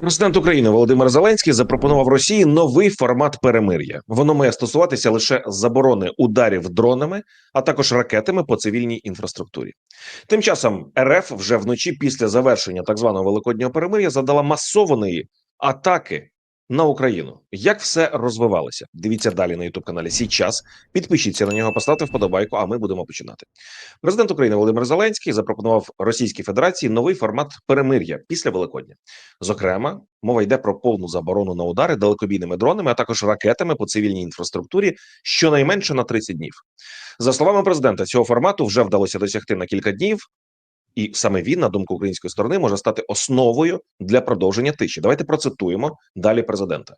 Президент України Володимир Зеленський запропонував Росії новий формат перемир'я. Воно має стосуватися лише заборони ударів дронами, а також ракетами по цивільній інфраструктурі. Тим часом РФ вже вночі після завершення так званого великоднього перемир'я задала масованої атаки на Україну. Як все розвивалося? Дивіться далі на Ютуб каналі Січас. Підпишіться на нього, поставте вподобайку. А ми будемо починати. Президент України Володимир Зеленський запропонував Російській Федерації новий формат перемир'я після Великодня. Зокрема, мова йде про повну заборону на удари далекобійними дронами, а також ракетами по цивільній інфраструктурі щонайменше на 30 днів. За словами президента, цього формату вже вдалося досягти на кілька днів. І саме він, на думку української сторони, може стати основою для продовження тиші. Давайте процитуємо далі президента.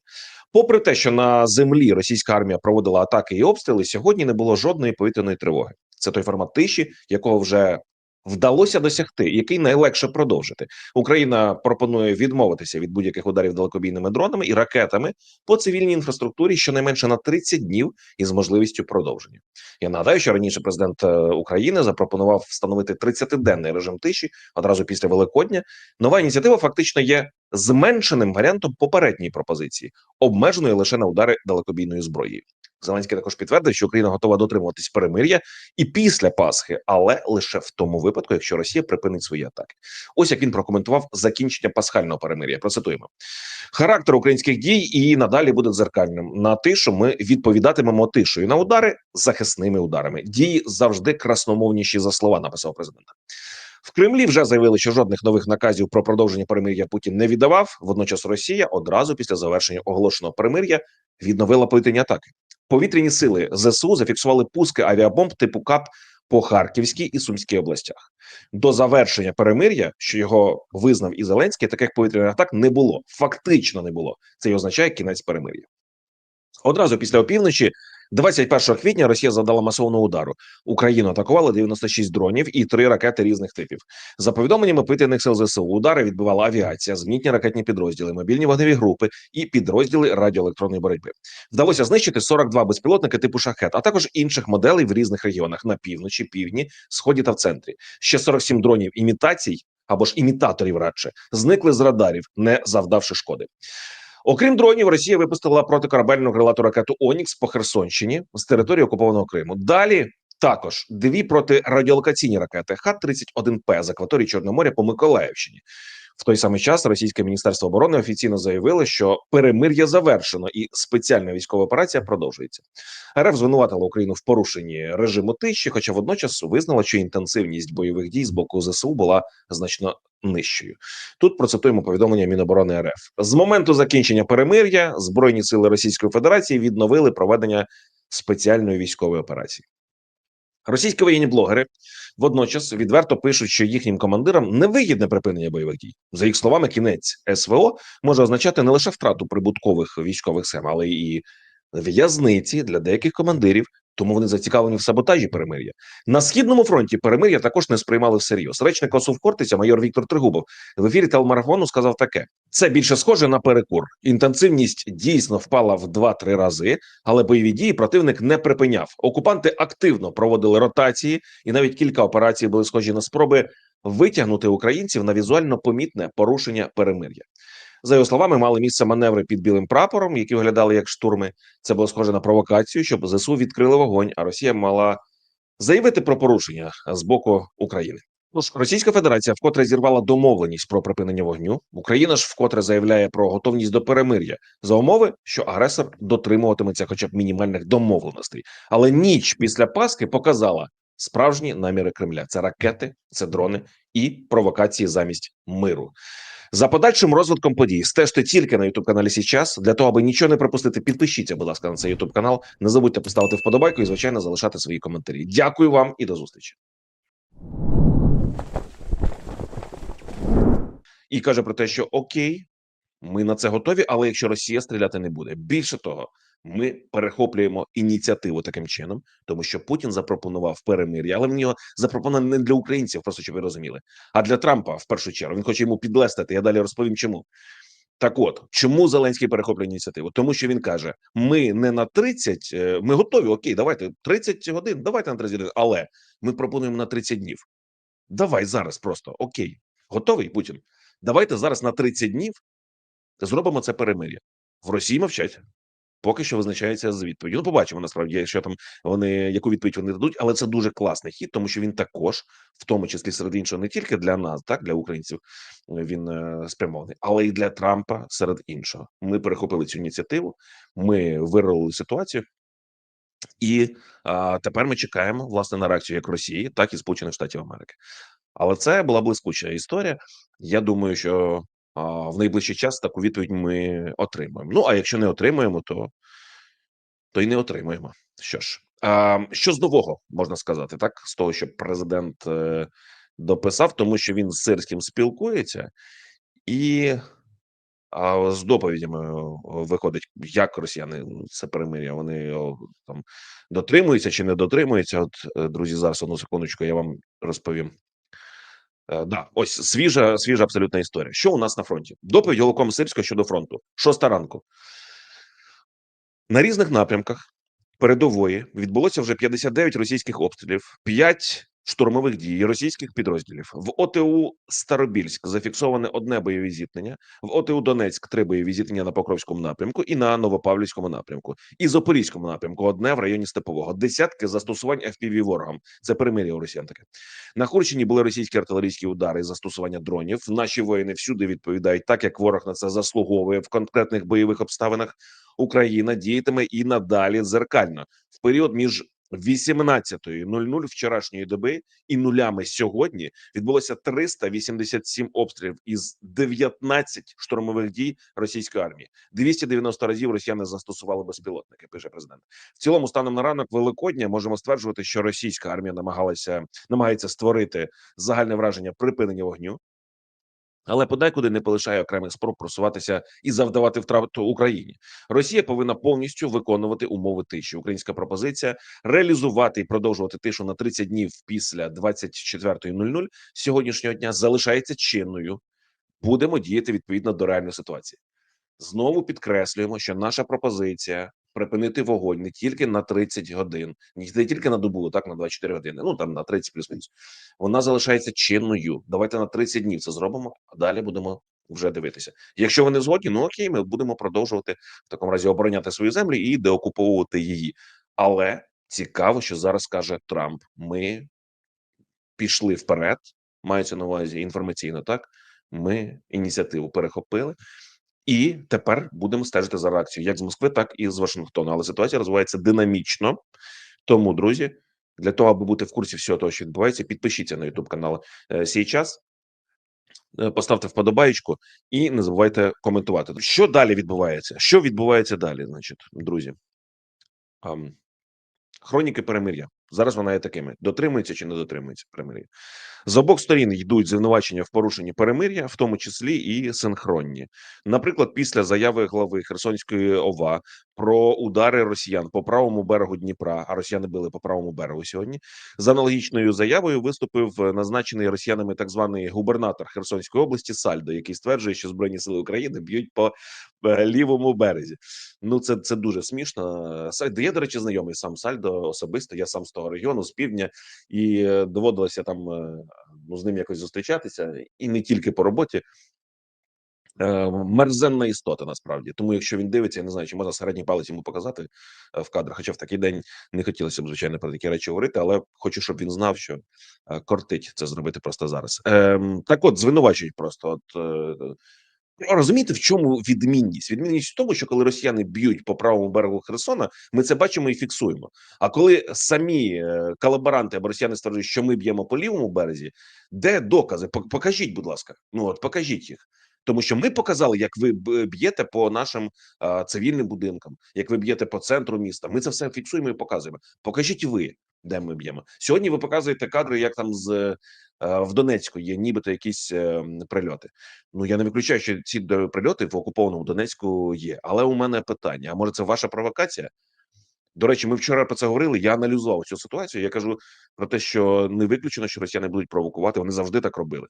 Попри те, що на землі російська армія проводила атаки і обстріли, сьогодні не було жодної повітряної тривоги. Це той формат тиші, якого вже вдалося досягти, який найлегше продовжити. Україна пропонує відмовитися від будь-яких ударів далекобійними дронами і ракетами по цивільній інфраструктурі щонайменше на 30 днів із можливістю продовження. Я нагадаю, що раніше президент е, України запропонував встановити 30-денний режим тиші одразу після Великодня. Нова ініціатива фактично є зменшеним варіантом попередньої пропозиції, обмеженою лише на удари далекобійною зброєю. Зеленський також підтвердив, що Україна готова дотримуватись перемир'я і після Пасхи, але лише в тому випадку, якщо Росія припинить свої атаки. Ось як він прокоментував закінчення пасхального перемир'я. Процитуємо характер українських дій і надалі буде дзеркальним. На тишу ми відповідатимемо тишою на удари захисними ударами. Дії завжди красномовніші за слова. Написав президент. В Кремлі вже заявили, що жодних нових наказів про продовження перемир'я Путін не віддавав. Водночас Росія одразу після завершення оголошеного перемир'я відновила повітряні атаки. Повітряні сили ЗСУ зафіксували пуски авіабомб типу КАП по Харківській і Сумській областях. До завершення перемир'я, що його визнав і Зеленський, таких повітряних атак не було. Фактично не було. Це й означає кінець перемир'я. Одразу після опівночі, 21 квітня, Росія завдала масового удару. Україну атакували 96 дронів і три ракети різних типів. За повідомленнями повітряних сил ЗСУ, удари відбивала авіація, змітні ракетні підрозділи, мобільні вогневі групи і підрозділи радіоелектронної боротьби. Вдалося знищити 42 безпілотники типу шахет, а також інших моделей в різних регіонах на півночі, півдні, сході та в центрі. Ще 47 дронів імітацій або ж імітаторів радше зникли з радарів, не завдавши шкоди. Окрім дронів, Росія випустила протикорабельну крилату ракету Онікс по Херсонщині з території окупованого Криму. Далі також дві протирадіолокаційні ракети Х-31П з акваторії Чорноморя по Миколаївщині. В той самий час Російське міністерство оборони офіційно заявило, що перемир'я завершено і спеціальна військова операція продовжується. РФ звинуватила Україну в порушенні режиму тиші, хоча водночас визнала, що інтенсивність бойових дій з боку ЗСУ була значно нижчою. Тут процитуємо повідомлення Міноборони РФ з моменту закінчення перемир'я збройні сили Російської Федерації відновили проведення спеціальної військової операції. Російські воєнні блогери водночас відверто пишуть, що їхнім командирам невигідне припинення бойових дій. За їх словами, кінець СВО може означати не лише втрату прибуткових військових схем, але і в'язниці для деяких командирів. Тому вони зацікавлені в саботажі перемир'я на східному фронті. Перемир'я також не сприймали всерйоз. Речник Осувкортиця, майор Віктор Тригубов, в ефірі телемарафону сказав таке: це більше схоже на перекур. Інтенсивність дійсно впала в 2-3 рази, але бойові дії противник не припиняв. Окупанти активно проводили ротації, і навіть кілька операцій були схожі на спроби витягнути українців на візуально помітне порушення перемир'я. За його словами, мали місце маневри під білим прапором, які виглядали як штурми. Це було схоже на провокацію, щоб ЗСУ відкрили вогонь, а Росія мала заявити про порушення з боку України. Тож Російська Федерація вкотре зірвала домовленість про припинення вогню. Україна ж вкотре заявляє про готовність до перемир'я за умови, що агресор дотримуватиметься, хоча б мінімальних домовленостей. Але ніч після Пасхи показала справжні наміри Кремля: це ракети, це дрони і провокації замість миру. За подальшим розвитком подій стежте тільки на youtube каналі Січас. Для того, аби нічого не пропустити, підпишіться, будь ласка, на цей youtube канал. Не забудьте поставити вподобайку і, звичайно, залишати свої коментарі. Дякую вам і до зустрічі. І каже про те, що окей, ми на це готові, але якщо Росія стріляти не буде. Більше того, ми перехоплюємо ініціативу таким чином, тому що Путін запропонував перемир'я, але він його запропонував не для українців, просто щоб ви розуміли, а для Трампа в першу чергу. Він хоче йому підлестити. Я далі розповім, чому. Так, от чому Зеленський перехоплює ініціативу? Тому що він каже: ми не на 30, е, ми готові. Окей, давайте 30 годин, давайте на 30 годин, але ми пропонуємо на 30 днів. Давай зараз просто окей, готовий Путін. Давайте зараз на 30 днів зробимо це перемир'я. В Росії мовчать. Поки що визначається з відповіддю. Ну, побачимо насправді, якщо там вони яку відповідь вони дадуть, але це дуже класний хід, тому що він також, в тому числі серед іншого, не тільки для нас, так для українців, він е, спрямований, але і для Трампа серед іншого. Ми перехопили цю ініціативу, ми виролили ситуацію, і а, тепер ми чекаємо власне на реакцію як Росії, так і Сполучених Штатів Америки. Але це була блискуча історія. Я думаю, що в найближчий час таку відповідь ми отримаємо. Ну а якщо не отримаємо, то, то й не отримаємо. Що ж, а, що з нового можна сказати, так з того, що президент е, дописав, тому що він з сирським спілкується і. А з доповідями виходить, як росіяни ну, це перемир'я, вони о, там дотримуються чи не дотримуються. От, е, друзі, зараз одну секундочку, я вам розповім. Е, да, ось свіжа, свіжа абсолютна історія. Що у нас на фронті? Доповідь Голоком Сирського щодо фронту. Шоста ранку. На різних напрямках передової відбулося вже 59 російських обстрілів, 5 штурмових дій російських підрозділів. В ОТУ Старобільськ зафіксоване одне бойове зіткнення, в ОТУ Донецьк три бойові зіткнення на Покровському напрямку і на Новопавлівському напрямку, і Запорізькому напрямку одне в районі Степового. Десятки застосувань FPV ворогам. Це перемир'я у росіян таке. На Курщині були російські артилерійські удари і застосування дронів. Наші воїни всюди відповідають так, як ворог на це заслуговує в конкретних бойових обставинах. Україна діятиме і надалі дзеркально в період між 18.00 вчорашньої доби і нулями сьогодні відбулося 387 обстрілів із 19 штурмових дій російської армії. 290 разів росіяни застосували безпілотники. Пише президент. В цілому, станом на ранок Великодня, можемо стверджувати, що російська армія намагалася намагається створити загальне враження припинення вогню. Але подекуди не полишає окремих спроб просуватися і завдавати втрату Україні. Росія повинна повністю виконувати умови тиші. Українська пропозиція реалізувати і продовжувати тишу на 30 днів після 24.00 сьогоднішнього дня залишається чинною. Будемо діяти відповідно до реальної ситуації. Знову підкреслюємо, що наша пропозиція припинити вогонь не тільки на 30 годин, не тільки на добу, так на 24 години. Ну там на 30 плюс-мінус. Вона залишається чинною. Давайте на 30 днів це зробимо, а далі будемо вже дивитися. Якщо вони згодні, ну окей, ми будемо продовжувати в такому разі обороняти свою землю і деокуповувати її. Але цікаво, що зараз каже Трамп: ми пішли вперед, мається на увазі інформаційно. Так ми ініціативу перехопили. І тепер будемо стежити за реакцією як з Москви, так і з Вашингтону. Але ситуація розвивається динамічно. Тому, друзі, для того, аби бути в курсі всього того, що відбувається, підпишіться на YouTube канал е, «Сій час», е, поставте вподобаєчку і не забувайте коментувати. Що далі відбувається? Що відбувається далі, значить, друзі? Хроніки перемир'я. Зараз вона є такими: дотримується чи не дотримується перемир'я. З обох сторін йдуть звинувачення в порушенні перемир'я, в тому числі і синхронні. Наприклад, після заяви глави Херсонської ОВА про удари росіян по правому берегу Дніпра, а росіяни били по правому берегу сьогодні. З аналогічною заявою виступив назначений росіянами так званий губернатор Херсонської області Сальдо, який стверджує, що збройні сили України б'ють по е, лівому березі. Ну це це дуже смішно. Сальдо я, до речі, знайомий сам Сальдо особисто. Я сам з того регіону, з півдня, і е, доводилося там ну, з ним якось зустрічатися, і не тільки по роботі. Е, мерзенна істота насправді, тому якщо він дивиться, я не знаю, чи можна середній палець йому показати е, в кадрах. Хоча в такий день не хотілося б звичайно про такі речі говорити, але хочу, щоб він знав, що е, кортить це зробити просто зараз. Ем, так, от звинувачують просто от. Розумієте, в чому відмінність? Відмінність в тому, що коли росіяни б'ють по правому берегу Херсона, ми це бачимо і фіксуємо. А коли самі колаборанти або росіяни стверджують, що ми б'ємо по лівому березі, де докази? Покажіть, будь ласка, ну от покажіть їх. Тому що ми показали, як ви б'єте по нашим а, цивільним будинкам, як ви б'єте по центру міста. Ми це все фіксуємо і показуємо. Покажіть ви, де ми б'ємо сьогодні. Ви показуєте кадри, як там з в Донецьку є, нібито якісь е, прильоти. Ну я не виключаю, що ці прильоти в окупованому Донецьку є. Але у мене питання: а може це ваша провокація? До речі, ми вчора про це говорили. Я аналізував цю ситуацію. Я кажу про те, що не виключено, що росіяни будуть провокувати. Вони завжди так робили.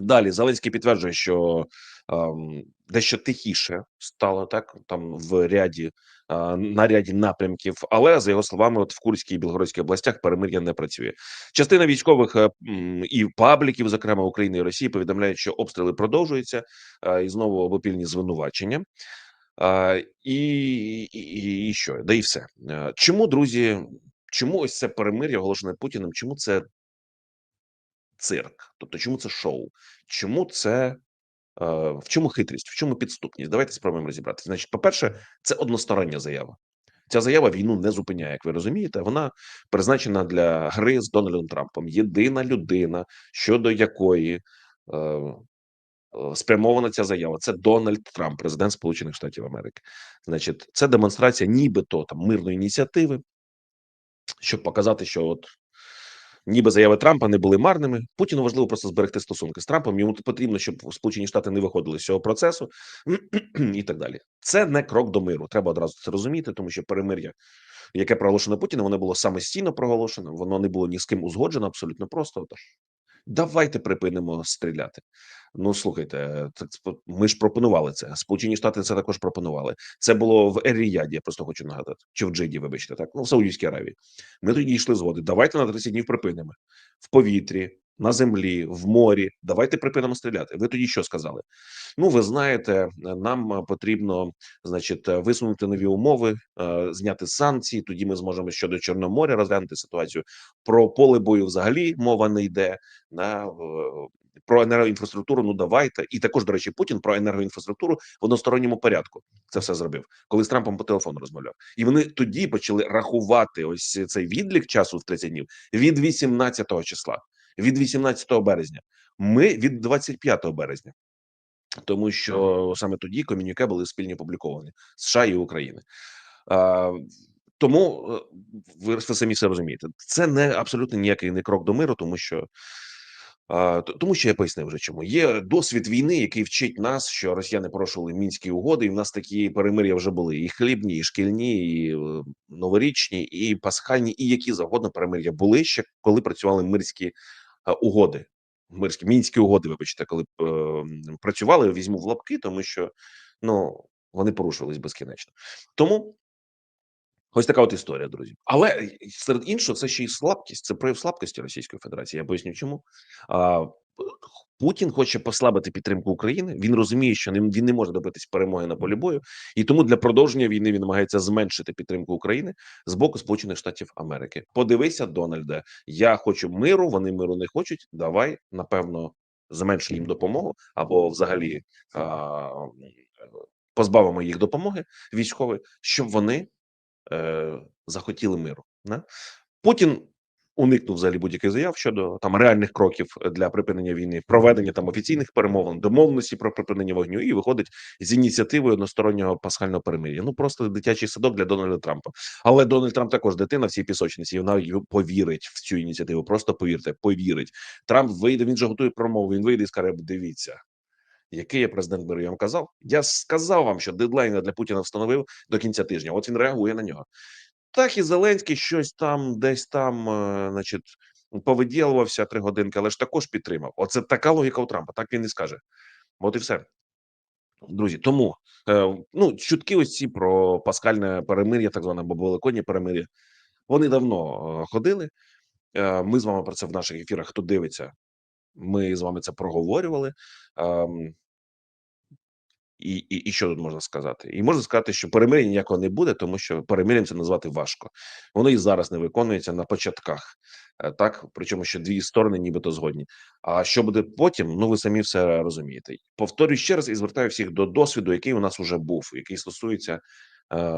Далі Зеленський підтверджує, що ем, дещо тихіше стало так там в ряді е, на ряді напрямків, але за його словами, от в Курській і Білгородській областях перемир'я не працює. Частина військових е, і пабліків, зокрема України і Росії, повідомляють, що обстріли продовжуються е, і знову обопільні звинувачення. Е, і, і, і що? Да і все. Е, Чому, друзі? Чому ось це перемир'я оголошене Путіним? Чому це цирк? Тобто, чому це шоу? Чому це е, в чому хитрість, в чому підступність? Давайте спробуємо розібратися. Значить, по-перше, це одностороння заява. Ця заява війну не зупиняє, як ви розумієте. Вона призначена для гри з Дональдом Трампом. Єдина людина, щодо якої е, е, спрямована ця заява, це Дональд Трамп, президент Сполучених Штатів Америки. Значить, це демонстрація, нібито там мирної ініціативи, щоб показати, що от ніби заяви Трампа не були марними. Путіну важливо просто зберегти стосунки з Трампом. Йому потрібно, щоб Сполучені Штати не виходили з цього процесу і так далі. Це не крок до миру. Треба одразу це розуміти, тому що перемир'я, яке проголошено Путіним, воно було самостійно проголошено. Воно не було ні з ким узгоджено, абсолютно просто. Отож, давайте припинимо стріляти. Ну слухайте, це ми ж пропонували це. Сполучені Штати це також пропонували. Це було в Ер-Ріяді, Я просто хочу нагадати, чи в Джиді, вибачте, так ну в Саудівській Аравії. Ми тоді йшли згоди. Давайте на 30 днів припинимо в повітрі, на землі, в морі. Давайте припинимо стріляти. Ви тоді що сказали? Ну, ви знаєте, нам потрібно, значить, висунути нові умови, е, зняти санкції. Тоді ми зможемо щодо Чорноморя розглянути ситуацію. Про поле бою взагалі мова не йде на про енергоінфраструктуру. Ну давайте, і також до речі, Путін про енергоінфраструктуру в односторонньому порядку це все зробив, коли з Трампом по телефону розмовляв, і вони тоді почали рахувати ось цей відлік часу в 30 днів від 18 числа, від 18 березня. Ми від 25 березня. Тому що саме тоді комюніке були спільні опубліковані США і України. А, тому ви, ви самі все розумієте. Це не абсолютно ніякий не крок до миру, тому що тому що я пояснив вже чому є досвід війни, який вчить нас, що росіяни порушували мінські угоди, і в нас такі перемир'я вже були і хлібні, і шкільні, і е, новорічні, і пасхальні, і які завгодно перемир'я були ще коли працювали мирські е, угоди. Мирські мінські угоди, вибачте, коли е, працювали, візьму в лапки, тому що ну вони порушувались безкінечно. Тому Ось така от історія, друзі. Але серед іншого, це ще й слабкість, це прояв слабкості Російської Федерації. Я поясню, чому а, Путін хоче послабити підтримку України. Він розуміє, що він не може добитись перемоги на полі бою, і тому для продовження війни він намагається зменшити підтримку України з боку Сполучених Штатів Америки. Подивися, Дональде, я хочу миру. Вони миру не хочуть. Давай напевно зменшуємо їм допомогу або взагалі а, позбавимо їх допомоги військової, щоб вони е, захотіли миру. Не? Путін уникнув взагалі будь-яких заяв щодо там реальних кроків для припинення війни, проведення там офіційних перемовин, домовленості про припинення вогню і виходить з ініціативою одностороннього пасхального перемир'я. Ну просто дитячий садок для Дональда Трампа. Але Дональд Трамп також дитина в цій пісочниці. і Вона повірить в цю ініціативу. Просто повірте, повірить. Трамп вийде. Він же готує промову. Він вийде і скаже: Дивіться який я президент миру, я вам казав. Я сказав вам, що дедлайн для Путіна встановив до кінця тижня. От він реагує на нього. Так і Зеленський щось там, десь там, е, значить, повиділувався три годинки, але ж також підтримав. Оце така логіка у Трампа. Так він і скаже. От і все. Друзі, тому е, ну чутки ось ці про паскальне перемир'я, так зване або великоднє перемир'я, вони давно е, ходили. Ми з вами про це в наших ефірах. Хто дивиться, ми з вами це проговорювали. Е, і і, і що тут можна сказати? І можна сказати, що перемир'я ніякого не буде, тому що перемир'ям це назвати важко. Воно і зараз не виконується на початках, е, так причому що дві сторони, нібито згодні. А що буде потім? Ну ви самі все розумієте. Повторюю ще раз і звертаю всіх до досвіду, який у нас уже був, який стосується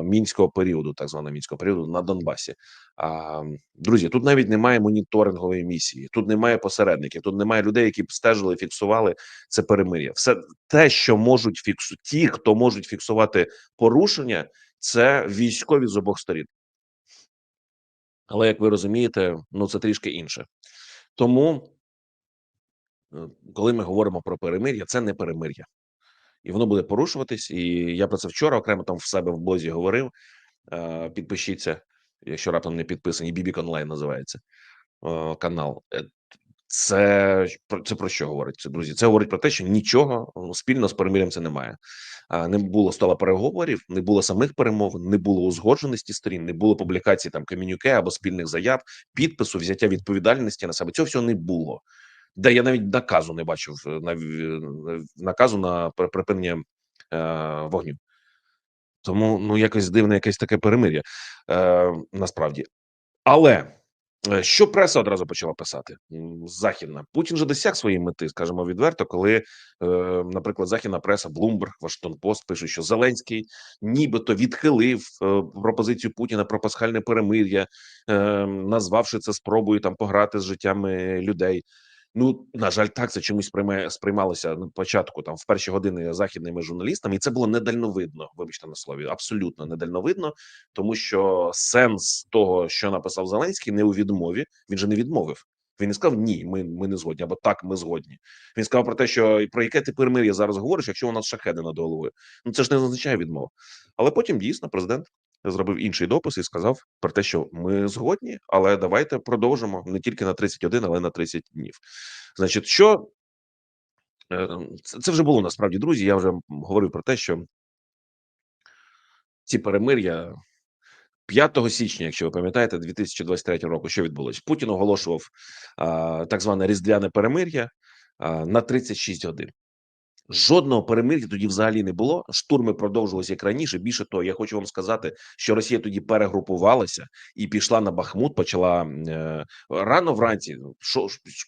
мінського періоду, так званого мінського періоду на Донбасі. А друзі, тут навіть немає моніторингової місії, тут немає посередників, тут немає людей, які б стежили, фіксували це перемир'я. Все те, що можуть фіксувати ті, хто можуть фіксувати порушення, це військові з обох сторін. Але як ви розумієте, ну це трішки інше. Тому, е, коли ми говоримо про перемир'я, це не перемир'я і воно буде порушуватись. І я про це вчора окремо там в себе в блозі говорив. Е, підпишіться, якщо раптом не підписані. Бібік онлайн називається е, канал. Е, Це про це про що говорить це, друзі? Це говорить про те, що нічого ну, спільного з перемир'ям це немає. Не було стола переговорів, не було самих перемовин, не було узгодженості сторін, не було публікації там комюніке або спільних заяв, підпису, взяття відповідальності на себе. Цього всього не було. Де я навіть наказу не бачив е, на наказу на припинення е, вогню. Тому ну якось дивне, якесь таке перемир'я е, насправді. Але е, що преса одразу почала писати західна Путін же досяг своєї мети, скажімо відверто, коли, е, наприклад, західна преса Bloomberg, Вашингтон Пост пише, що Зеленський нібито відхилив е, пропозицію Путіна про пасхальне перемир'я, е, назвавши це спробою там пограти з життями людей. Ну на жаль, так це чомусь сприймає сприймалося на початку, там в перші години західними журналістами, і це було недальновидно. Вибачте на слові, абсолютно недальновидно, тому що сенс того, що написав Зеленський, не у відмові. Він же не відмовив. Він не сказав ні, ми ми не згодні, або так, ми згодні. Він сказав про те, що про яке ти перемир'я зараз говориш, якщо у нас шахеди над головою. Ну це ж не означає відмову. Але потім дійсно президент зробив інший допис і сказав про те, що ми згодні, але давайте продовжимо не тільки на 31, але на 30 днів. Значить, що е, це, вже було насправді, друзі. Я вже говорив про те, що ці перемир'я 5 січня, якщо ви пам'ятаєте, 2023 року, що відбулось? Путін оголошував а, так зване різдвяне перемир'я а, на 36 годин. Жодного перемир'я тоді взагалі не було. Штурми продовжувалися як раніше. Більше того, я хочу вам сказати, що Росія тоді перегрупувалася і пішла на Бахмут. Почала е, рано вранці,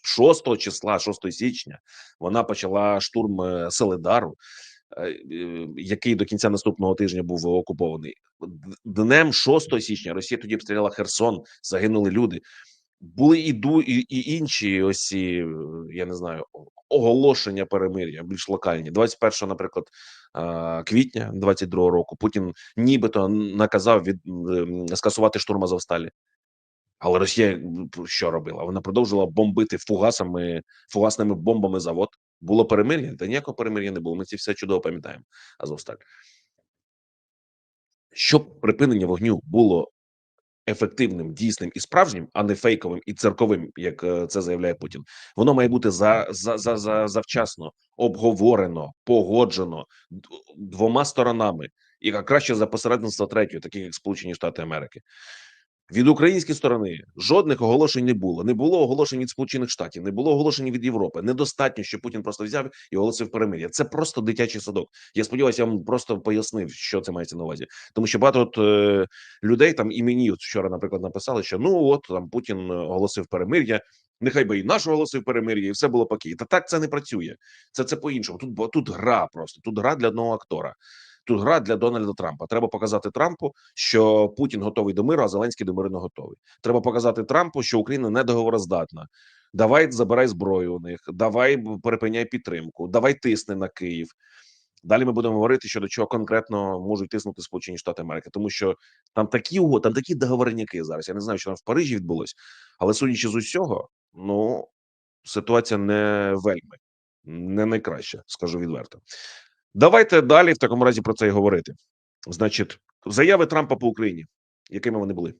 6 числа, 6 січня, вона почала штурм е, Селедару, е, е, який до кінця наступного тижня був окупований. Днем 6 січня Росія тоді обстріляла Херсон, загинули люди. Були і ду і, і інші ось е, я не знаю, оголошення перемир'я більш локальні. 21, наприклад, е, квітня 22 року Путін нібито наказав від скасувати штурм Азовсталі. Але Росія що робила? Вона продовжила бомбити фугасами, фугасними бомбами завод. Було перемир'я, та ніякого перемир'я не було. Ми ці все чудово пам'ятаємо. Азовсталь. Щоб припинення вогню було ефективним, дійсним і справжнім, а не фейковим і церковим, як е, це заявляє Путін. Воно має бути за, за, за, за завчасно обговорено, погоджено двома сторонами, і краще за посередництво третьої, таких як Сполучені Штати Америки. Від української сторони жодних оголошень не було. Не було оголошень від Сполучених Штатів, не було оголошень від Європи. Недостатньо, що Путін просто взяв і оголосив перемир'я. Це просто дитячий садок. Я сподіваюся, я вам просто пояснив, що це мається на увазі, тому що багато от, е, людей там і мені от вчора, наприклад, написали, що ну от там Путін оголосив перемир'я. Нехай би і наш оголосив перемир'я, і все було покій. Та так це не працює. Це це по іншому. Тут тут гра просто тут гра для одного актора. Тут гра для Дональда Трампа. Треба показати Трампу, що Путін готовий до миру, а Зеленський до миру не готовий. Треба показати Трампу, що Україна не договороздатна. Давай забирай зброю у них, давай перепиняй підтримку, давай тисни на Київ. Далі ми будемо говорити, що до чого конкретно можуть тиснути Сполучені Штати Америки, тому що там такі угоди, там такі договорняки зараз. Я не знаю, що там в Парижі відбулось, але судячи з усього, ну ситуація не вельми не найкраща, скажу відверто. Давайте далі в такому разі про це і говорити. Значить, заяви Трампа по Україні, якими вони були.